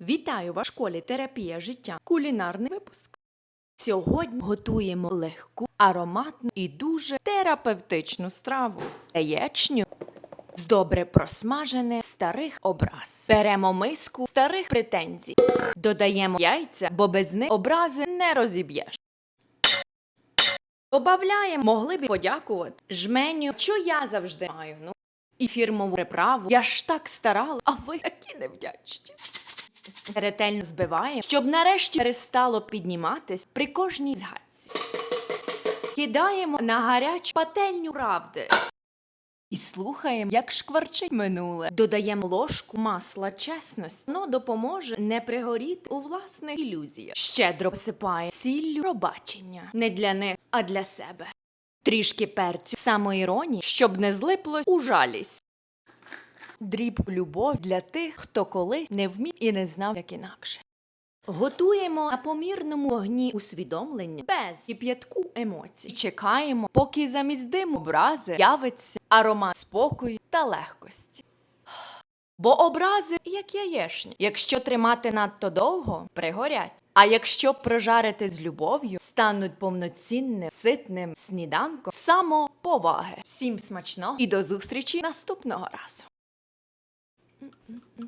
Вітаю вас в школі терапія життя. Кулінарний випуск. Сьогодні готуємо легку, ароматну і дуже терапевтичну страву яєчню з добре просмажених старих образ. Беремо миску старих претензій, додаємо яйця, бо без них образи не розіб'єш. Добавляємо, могли б подякувати жменю, що я завжди маю. Ну і фірмову приправу. Я ж так старала, а ви такі невдячні. Ретельно збиваємо, щоб нарешті перестало підніматись при кожній згадці. Кидаємо на гарячу пательню правди. І слухаємо, як шкварчить минуле. Додаємо ложку масла чесності. Воно допоможе не пригоріти у власних ілюзіях. Щедро посипає сіллю пробачення. Не для них, а для себе. Трішки перцю самоіронії, щоб не злиплось у жалість. Дріб любов для тих, хто колись не вмів і не знав, як інакше. Готуємо на помірному вогні усвідомлення без кип'ятку емоцій. Чекаємо, поки замість диму образи явиться аромат спокою та легкості. Бо образи як яєшні. Якщо тримати надто довго, пригорять. А якщо прожарити з любов'ю, стануть повноцінним, ситним сніданком самоповаги. Всім смачного і до зустрічі наступного разу. 嗯嗯嗯。